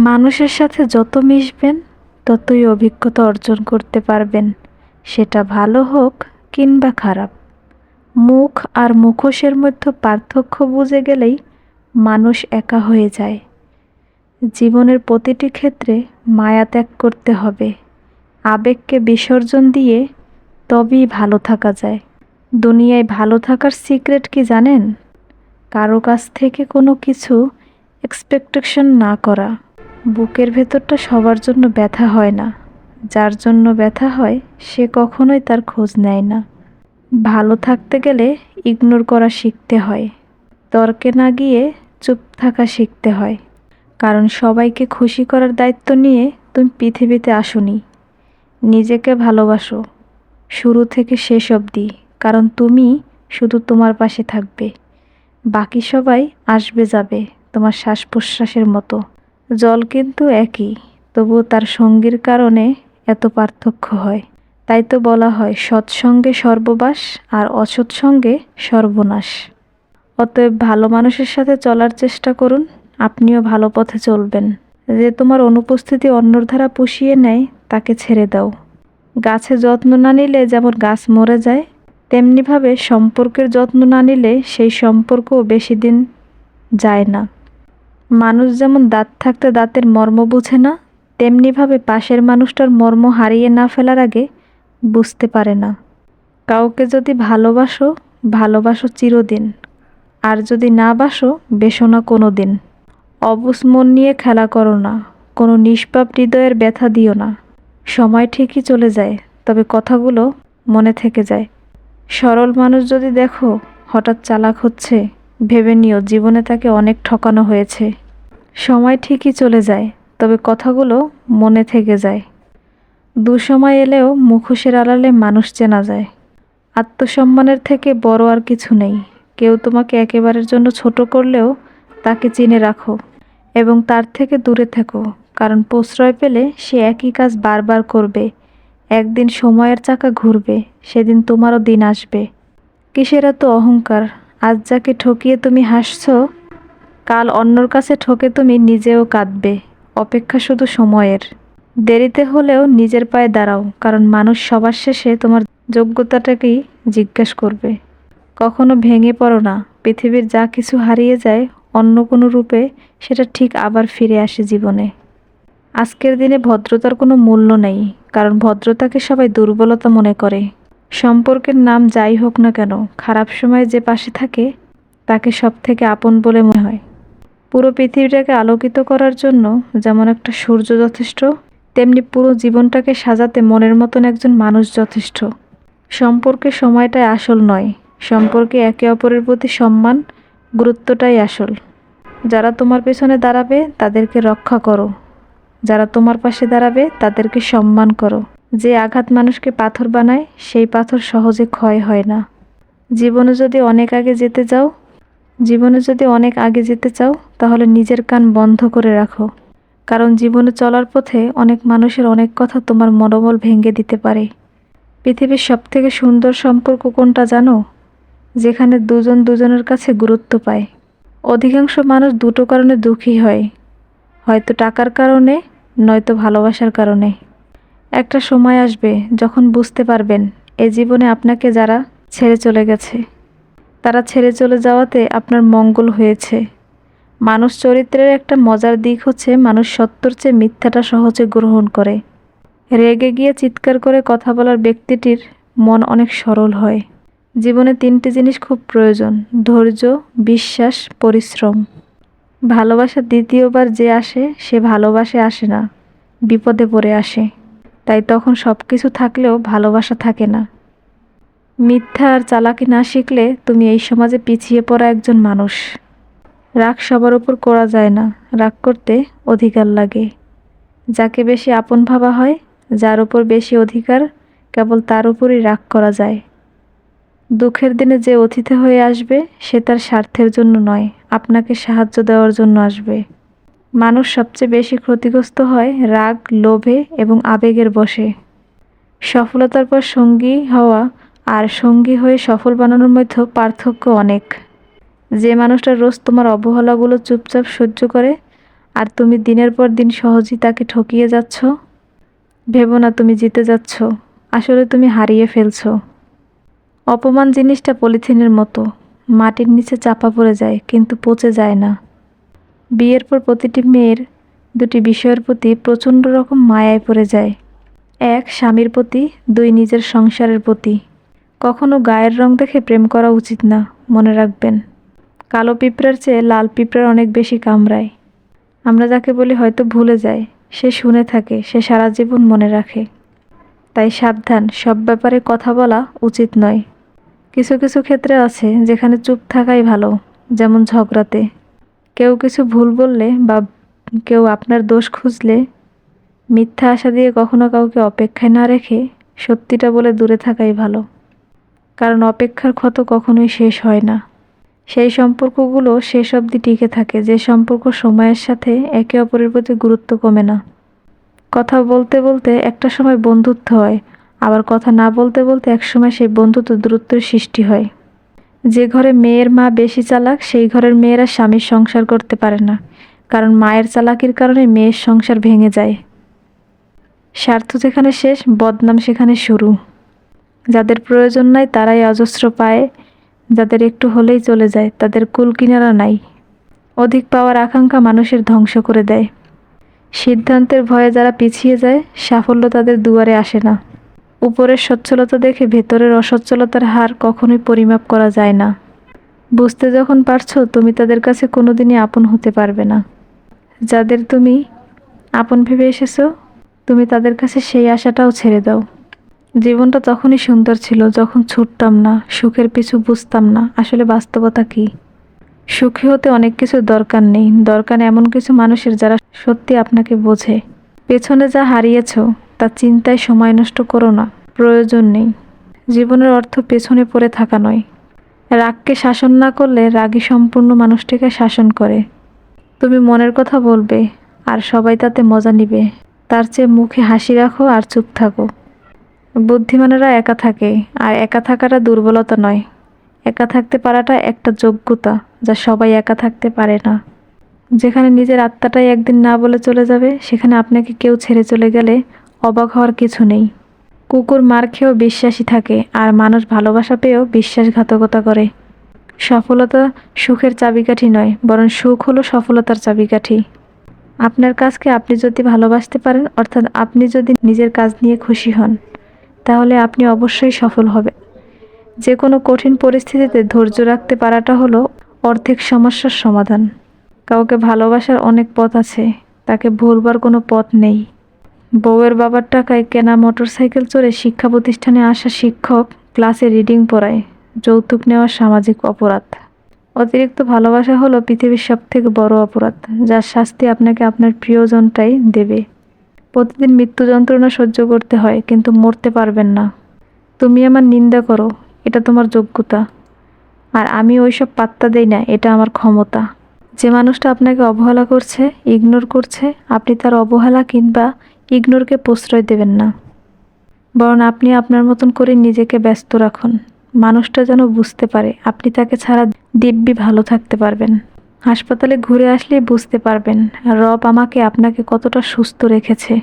মানুষের সাথে যত মিশবেন, ততই অভিজ্ঞতা অর্জন করতে পারবেন। সেটা ভালো হোক কিংবা খারাপ। মুখ আর মুখোশের মধ্যে পার্থক্য বুঝে গেলেই মানুষ একা হয়ে যায়। জীবনের প্রতিটি ক্ষেত্রে মায়া ত্যাগ করতে হবে। আবেগকে বিসর্জন দিয়ে তবেই ভালো থাকা যায়। দুনিয়ায় ভালো থাকার সিক্রেট কি জানেন? কারও কাছ থেকে কোনো কিছু এক্সপেকটেশন না করা। বুকের ভেতরটা সবার জন্য ব্যথা হয় না। যার জন্য ব্যথা হয়, সে কখনোই তার খোঁজ নেয় না। ভালো থাকতে গেলে ইগনোর করা শিখতে হয়। তর্কে না গিয়ে চুপ থাকা শিখতে হয়। কারণ সবাইকে খুশি করার দায়িত্ব নিয়ে তুমি পৃথিবীতে আসোনি। নিজেকে ভালোবাসো। শুরু থেকে শেষ অবধি। কারণ তুমি শুধু তোমার পাশে থাকবে। বাকি সবাই আসবে যাবে তোমার শ্বাস প্রশ্বাসের মতো। জল কিন্তু একই, তবুও তার সঙ্গীর কারণে এত পার্থক্য হয়। তাই তো বলা হয়, সৎসঙ্গে সর্ববাস আর অসৎ সঙ্গে সর্বনাশ। অতএব ভালো মানুষের সাথে চলার চেষ্টা করুন, আপনিও ভালো পথে চলবেন। যে তোমার অনুপস্থিতি অন্যর ধারা পুষিয়ে নেয়, তাকে ছেড়ে দাও। গাছে যত্ন না নিলে যেমন গাছ মরে যায়, তেমনিভাবে সম্পর্কের যত্ন না নিলে সেই সম্পর্কও বেশি দিন যায় না। মানুষ যেমন দাঁত থাকতে দাঁতের মর্ম বুঝে না, তেমনিভাবে পাশের মানুষটার মর্ম হারিয়ে না ফেলার আগে বুঝতে পারে না। কাউকে যদি ভালোবাসো ভালোবাসো চিরদিন। আর যদি না বাসো, বেসো না কোনো দিন অবুস মন নিয়ে খেলা করো না, কোনো নিষ্পাপ হৃদয়ের ব্যথা দিও না। সময় ঠিকই চলে যায়, তবে কথাগুলো মনে থেকে যায়। সরল মানুষ যদি দেখো, হঠাৎ চালাক হচ্ছে ভেবে নিও, জীবনে তাকে অনেক ঠকানো হয়েছে। সময় ঠিকই চলে যায়, তবে কথাগুলো মনে থেকে যায়। দুসময় এলেও মুখোশের আড়ালে মানুষ চেনা যায়। আত্মসম্মানের থেকে বড় আর কিছু নেই। কেউ তোমাকে একেবারের জন্য ছোট করলেও তাকে চিনে রাখো এবং তার থেকে দূরে থেকো, কারণ প্রশ্রয় পেলে সে একই কাজ বারবার করবে। একদিন সময়ের চাকা ঘুরবে, সেদিন তোমারও দিন আসবে। কিসের এত অহংকার? আজ যাকে ঠকিয়ে তুমি হাসছো, কাল অন্যর কাছে ঠকে তুমি নিজেও কাঁদবে। অপেক্ষা শুধু সময়ের। দেরিতে হলেও নিজের পায়ে দাঁড়াও, কারণ মানুষ সবার শেষে তোমার যোগ্যতাটাকেই জিজ্ঞাসা করবে। কখনো ভেঙে পড়ো না, পৃথিবীর যা কিছু হারিয়ে যায়, অন্য কোনো রূপে সেটা ঠিক আবার ফিরে আসে জীবনে। আজকের দিনে ভদ্রতার কোনো মূল্য নেই, কারণ ভদ্রতাকে সবাই দুর্বলতা মনে করে। সম্পর্কের নাম যাই হোক না কেন, খারাপ সময় যে পাশে থাকে, তাকে সব থেকে আপন বলে মনে হয়। পুরো পৃথিবীটাকে আলোকিত করার জন্য যেমন একটা সূর্য যথেষ্ট, তেমনি পুরো জীবনটাকে সাজাতে মনের মতন একজন মানুষ যথেষ্ট। সম্পর্কে সময়টাই আসল নয়, সম্পর্কে একে অপরের প্রতি সম্মান, গুরুত্বটাই আসল। যারা তোমার পেছনে দাঁড়াবে, তাদেরকে রক্ষা করো। যারা তোমার পাশে দাঁড়াবে, তাদেরকে সম্মান করো। যে আঘাত মানুষকে পাথর বানায়, সেই পাথর সহজে ক্ষয় হয় না। জীবনে যদি অনেক আগে যেতে যাও জীবনে যদি অনেক আগে যেতে চাও, তাহলে নিজের কান বন্ধ করে রাখো। কারণ জীবনে চলার পথে অনেক মানুষের অনেক কথা তোমার মনোবল ভেঙে দিতে পারে। পৃথিবীর সবথেকে সুন্দর সম্পর্ক কোনটা জানো? যেখানে দুজন দুজনের কাছে গুরুত্ব পায়। অধিকাংশ মানুষ দুটো কারণে দুঃখী হয়। হয়তো টাকার কারণে, নয়তো ভালোবাসার কারণে। একটা সময় আসবে যখন বুঝতে পারবেন, এ জীবনে আপনাকে যারা ছেড়ে চলে গেছে। তারা ছেড়ে চলে যাওয়াতে আপনার মঙ্গল হয়েছে। মানুষ চরিত্রের একটা মজার দিক হচ্ছে মানুষ সত্যর চেয়ে মিথ্যাটা সহজে গ্রহণ করে। রেগে গিয়ে চিৎকার করে কথা বলার ব্যক্তিটির মন অনেক সরল হয়। জীবনে তিনটি জিনিস খুব প্রয়োজন, ধৈর্য, বিশ্বাস, পরিশ্রম। ভালোবাসা দ্বিতীয়বার যে আসে, সে ভালোবাসে আসে না, বিপদে পড়ে আসে। তাই তখন সব কিছু থাকলেও ভালোবাসা থাকে না। মিথ্যা আর চালাকি না শিখলে তুমি এই সমাজে পিছিয়ে পড়া একজন মানুষ। রাগ সবার উপর করা যায় না, রাগ করতে অধিকার লাগে। যাকে বেশি আপন ভাবা হয়, যার উপর বেশি অধিকার, কেবল তার উপরই রাগ করা যায়। দুঃখের দিনে যে অতিথি হয়ে আসবে, সে তার স্বার্থের জন্য নয়, আপনাকে সাহায্য দেওয়ার জন্য আসবে। মানুষ সবচেয়ে বেশি ক্ষতিগ্রস্ত হয় রাগ, লোভে এবং আবেগের বসে সফলতার পর সঙ্গী হওয়া আর সঙ্গী হয়ে সফল বানানোর মধ্যেও পার্থক্য অনেক। যে মানুষটা রোজ তোমার অবহেলাগুলো চুপচাপ সহ্য করে, আর তুমি দিনের পর দিন সহজেই তাকে ঠকিয়ে যাচ্ছ, ভেবো না তুমি জিতে যাচ্ছ, আসলে তুমি হারিয়ে ফেলছ। অপমান জিনিসটা পলিথিনের মতো, মাটির নিচে চাপা পড়ে যায়, কিন্তু পচে যায় না। বিয়ের পর প্রতিটি মেয়ের দুটি বিষয়ের প্রতি প্রচণ্ড রকম মায়ায় পড়ে যায়। এক, স্বামীর প্রতি, দুই, নিজের সংসারের প্রতি। কখনো গায়ের রং দেখে প্রেম করা উচিত না, মনে রাখবেন। কালো পিঁপড়ার চেয়ে লাল পিঁপড়ার অনেক বেশি কামড়ায়। আমরা যাকে বলি হয়তো ভুলে যায়, সে শুনে থাকে, সে সারা জীবন মনে রাখে। তাই সাবধান, সব ব্যাপারে কথা বলা উচিত নয়। কিছু কিছু ক্ষেত্রে আছে যেখানে চুপ থাকাই ভালো, যেমন ঝগড়াতে। কেউ কিছু ভুল বললে বা কেউ আপনার দোষ খুঁজলে মিথ্যা আশা দিয়ে কখনো কাউকে অপেক্ষায় না রেখে সত্যিটা বলে দূরে থাকাই ভালো। কারণ অপেক্ষার ক্ষত কখনোই শেষ হয় না। সেই সম্পর্কগুলো শেষ অবধি টিকে থাকে, যে সম্পর্ক সময়ের সাথে একে অপরের প্রতি গুরুত্ব কমে না। কথা বলতে বলতে একটা সময় বন্ধুত্ব হয়, আবার কথা না বলতে বলতে একসময় সেই বন্ধুত্ব দূরত্বের সৃষ্টি হয়। যে ঘরে মেয়ের মা বেশি চালাক, সেই ঘরের মেয়েরা স্বামীর সংসার করতে পারে না। কারণ মায়ের চালাকির কারণে মেয়ের সংসার ভেঙে যায়। স্বার্থ যেখানে শেষ, বদনাম সেখানে শুরু। যাদের প্রয়োজন নাই, তারাই অজস্র পায়। যাদের একটু হলেই চলে যায়, তাদের কুল কিনারা নাই। অধিক পাওয়ার আকাঙ্ক্ষা মানুষের ধ্বংস করে দেয়। সিদ্ধান্তের ভয়ে যারা পিছিয়ে যায়, সাফল্য তাদের দুয়ারে আসে না। উপরের সচ্ছলতা দেখে ভেতরের অসচ্ছলতার হার কখনোই পরিমাপ করা যায় না। বুঝতে যখন পারছ, তুমি তাদের কাছে কোনোদিনই আপন হতে পারবে না। যাদের তুমি আপন ভেবে এসেছ, তুমি তাদের কাছে সেই আশাটাও ছেড়ে দাও। জীবনটা তখনই সুন্দর ছিল যখন ছুটতাম না, সুখের পিছু বুঝতাম না, আসলে বাস্তবতা কী? সুখী হতে অনেক কিছু দরকার নেই, দরকার এমন কিছু মানুষের যারা সত্যি আপনাকে বোঝে। পেছনে যা হারিয়েছ তা চিন্তায় সময় নষ্ট করো না, প্রয়োজন নেই। জীবনের অর্থ পেছনে পড়ে থাকা নয়। রাগকে শাসন না করলে রাগী সম্পূর্ণ মানুষটিকে শাসন করে। তুমি মনের কথা বলবে, আর সবাই তাতে মজা নিবে। তার চেয়ে মুখে হাসি রাখো আর চুপ থাকো। বুদ্ধিমানেরা একা থাকে, আর একা থাকাটা দুর্বলতা নয়। একা থাকতে পারাটা একটা যোগ্যতা, যা সবাই একা থাকতে পারে না। যেখানে নিজের আত্মাটাই একদিন না বলে চলে যাবে, সেখানে আপনাকে কেউ ছেড়ে চলে গেলে অবাক হওয়ার কিছু নেই। কুকুর মার খেয়েও বিশ্বাসী থাকে, আর মানুষ ভালোবাসা পেয়েও বিশ্বাসঘাতকতা করে। সফলতা সুখের চাবিকাঠি নয়, বরং সুখ হলো সফলতার চাবিকাঠি। আপনার কাজকে আপনি যদি ভালোবাসতে পারেন, অর্থাৎ আপনি যদি নিজের কাজ নিয়ে খুশি হন, তাহলে আপনি অবশ্যই সফল হবে যে কোনো কঠিন পরিস্থিতিতে ধৈর্য রাখতে পারাটা হলো অর্ধেক সমস্যার সমাধান। কাউকে ভালোবাসার অনেক পথ আছে, তাকে ভুলবার কোনো পথ নেই। বউয়ের বাবার টাকায় কেনা মোটরসাইকেল চড়ে শিক্ষা প্রতিষ্ঠানে আসা শিক্ষক ক্লাসে রিডিং পড়ায়। যৌতুক নেওয়া সামাজিক অপরাধ। অতিরিক্ত ভালোবাসা হলো পৃথিবীর সবথেকে বড় অপরাধ, যার শাস্তি আপনাকে আপনার প্রিয়জনটাই দেবে। প্রতিদিন মৃত্যু যন্ত্রণা সহ্য করতে হয়, কিন্তু মরতে পারবেন না। তুমি আমার নিন্দা করো, এটা তোমার যোগ্যতা। আর আমি ওইসব পাত্তা দেই না, এটা আমার ক্ষমতা। যে মানুষটা আপনাকে অবহেলা করছে ইগনোর করছে, আপনি তার অবহেলা কিংবা ইগনোরকে প্রশ্রয় দেবেন না। বরং আপনি আপনার মতন করে নিজেকে ব্যস্ত রাখুন। মানুষটা যেন বুঝতে পারে, আপনি তাকে ছাড়া দিব্যি ভালো থাকতে পারবেন। হাসপাতালে ঘুরে আসলে বুঝতে পারবেন, রব আমাকে আপনাকে কতটা সুস্থ রেখেছে।